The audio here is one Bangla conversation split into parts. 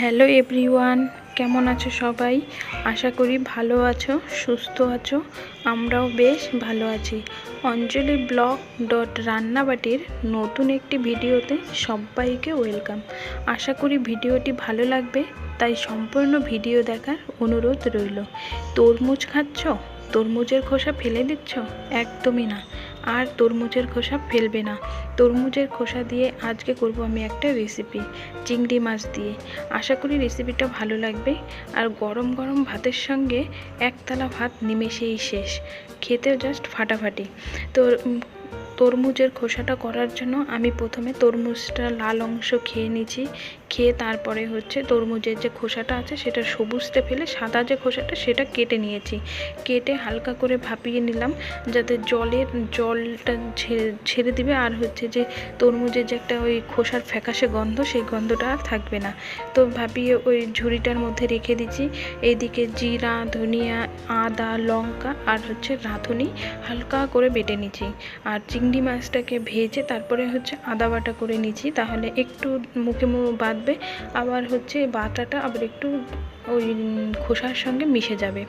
হ্যালো এভরিওয়ান, কেমন আছো সবাই? আশা করি ভালো আছো, সুস্থ আছো, আমরাও বেশ ভালো আছি। অঞ্জলি ব্লগ ডট রান্নাবাটির নতুন একটি ভিডিওতে সবাইকে ওয়েলকাম। আশা করি ভিডিওটি ভালো লাগবে, তাই সম্পূর্ণ ভিডিও দেখার অনুরোধ রইল। তরমুজ খাচ্ছ? তরমুজের খোসা ফেলে দিচ্ছ? একদমই না। আর তরমুজের খোসা ফেলবে না। তরমুজের খোসা দিয়ে আজকে করব আমি একটা রেসিপি চিংড়ি মাছ দিয়ে। আশা করি রেসিপিটা ভালো লাগবে। আর গরম গরম ভাতের সঙ্গে একতলা ভাত নিমেষেই শেষ। খেতেও জাস্ট ফাটাফাটি। তো তরমুজের খোসাটা করার জন্য আমি প্রথমে তরমুজটা লাল অংশ খেয়ে নিয়েছি খেয়ে তারপরে হচ্ছে তরমুজের যে খোসাটা আছে সেটা সবুজতে ফেলে সাদা যে খোসাটা সেটা কেটে নিয়েছি। কেটে হালকা করে ভাপিয়ে নিলাম যাতে জলের জলটা ছেড়ে দিবে আর হচ্ছে যে তরমুজের যে একটা ওই খোসার ফ্যাকাশে গন্ধ সেই গন্ধটা আর থাকবে না। তো ভাপিয়ে ওই ঝুড়িটার মধ্যে রেখে দিচ্ছি। এইদিকে জিরা, ধনিয়া, আদা, লঙ্কা আর হচ্ছে রাঁধুনি হালকা করে বেটে নিচ্ছি। আর চিংড়ি মাছটাকে ভেজে তারপরে হচ্ছে আদা বাটা করে নিচ্ছি। তাহলে একটু মুখে মুখ বাঁধবে আবার হচ্ছে বাটাটা আবার একটু ওই খোসার সঙ্গে মিশে যাবে।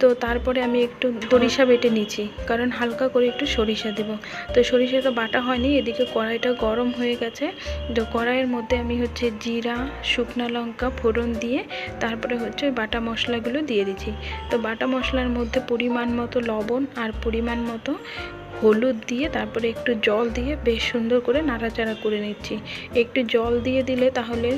তো তারপরে আমি একটু সরিষা বেটে নিচ্ছি, কারণ হালকা করে একটু সরিষা দেব। তো সরিষাটা বাটা হয়নি, এদিকে কড়াইটা গরম হয়ে গেছে। তো কড়াইয়ের মধ্যে আমি হচ্ছে জিরা, শুকনো লঙ্কা ফোড়ন দিয়ে তারপরে হচ্ছে ওই বাটা মশলাগুলো দিয়ে দিচ্ছি। তো বাটা মশলার মধ্যে পরিমাণ মতো লবণ আর পরিমাণ মতো হলুদ দিয়ে, তারপরে একটু জল দিয়ে বেশ সুন্দর করে নাড়াচাড়া করে নিচ্ছি। একটু জল দিয়ে দিলে তাহলে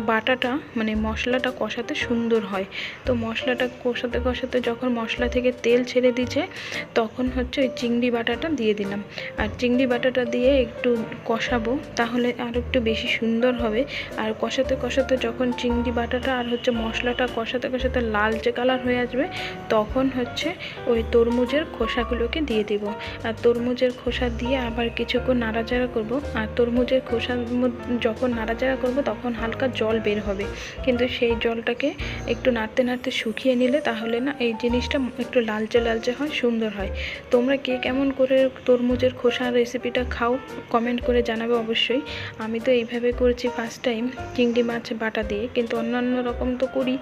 বাটাটা মানে মশলাটা কষাতে সুন্দর হয়। তো মশলাটা কষাতে কষাতে যখন মশলা থেকে তেল ছেড়ে দিচ্ছে তখন হচ্ছে ওই চিংড়ি বাটাটা দিয়ে দিলাম। আর চিংড়ি বাটাটা দিয়ে একটু কষাবো, তাহলে আর একটু বেশি সুন্দর হবে। আর কষাতে কষাতে যখন চিংড়ি বাটাটা আর হচ্ছে মশলাটা কষাতে কষাতে লালচে কালার হয়ে আসবে, তখন হচ্ছে ওই তরমুজের খোসাগুলোকে দিয়ে দিব। আর তরমুজের খোসা দিয়ে আবার কিছুক্ষণ নাড়াচাড়া করব। আর তরমুজের খোসার মধ্যে যখন নাড়াচাড়া করব, তখন হালকা জল বের হবে। কিন্তু সেই জলটাকে একটু নাড়তে নাড়তে শুকিয়ে নিলে তাহলে না এই জিনিসটা একটু লালচে লালচে হয়, সুন্দর হয়। তোমরা কে কেমন করে তরমুজের খোসার রেসিপিটা খাও কমেন্ট করে জানাবে অবশ্যই। আমি তো এইভাবে করেছি ফার্স্ট টাইম চিংড়ি মাছ বাটা দিয়ে, কিন্তু অন্যান্য রকম তো করি।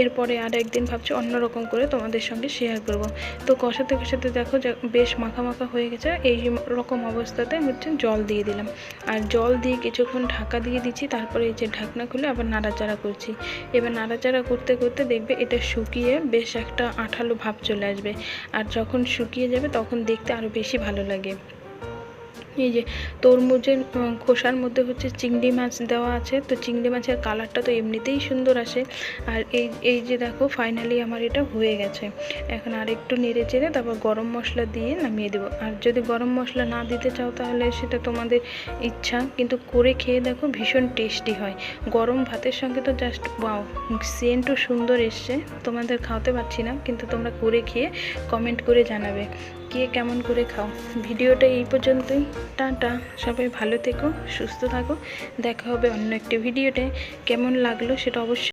এরপরে আর একদিন ভাবছি অন্য রকম করে তোমাদের সঙ্গে শেয়ার করব। তো কষাতে কষাতে দেখো বেশ মাখা মাখা হয়ে গেছে, এই রকম অবস্থাতে হচ্ছে জল দিয়ে দিলাম। আর জল দিয়ে কিছুক্ষণ ঢাকা দিয়ে দিচ্ছি, তারপরে এই যে ঢাকনা খুলে আবার নাড়াচাড়া করছি। এবার নাড়াচাড়া করতে করতে দেখবে এটা শুকিয়ে বেশ একটা আঠালো ভাব চলে আসবে। আর যখন শুকিয়ে যাবে তখন দেখতে আরও বেশি ভালো লাগে। এই যে তরমুজের খোসার মধ্যে হচ্ছে চিংড়ি মাছ দেওয়া আছে। তো চিংড়ি মাছের কালারটা তো এমনিতেই সুন্দর আসে। আর এই এই যে দেখো ফাইনালি আমার এটা হয়ে গেছে। এখন আর একটু নেড়ে চেড়ে তারপর গরম মশলা দিয়ে নামিয়ে দেবো। আর যদি গরম মশলা না দিতে চাও তাহলে সেটা তোমাদের ইচ্ছা। কিন্তু করে খেয়ে দেখো ভীষণ টেস্টি হয়। গরম ভাতের সঙ্গে তো জাস্ট বাও সেন্টও সুন্দর এসছে। তোমাদের খাওয়াতে পারছি না, কিন্তু তোমরা করে খেয়ে কমেন্ট করে জানাবে। কে কেমন করে খাও। ভিডিওটা এই পর্যন্তই। টাটা। সবাই ভালো থেকো, সুস্থ থাকো। দেখা হবে অন্য একটি ভিডিওতে। কেমন লাগল সেটা অবশ্যই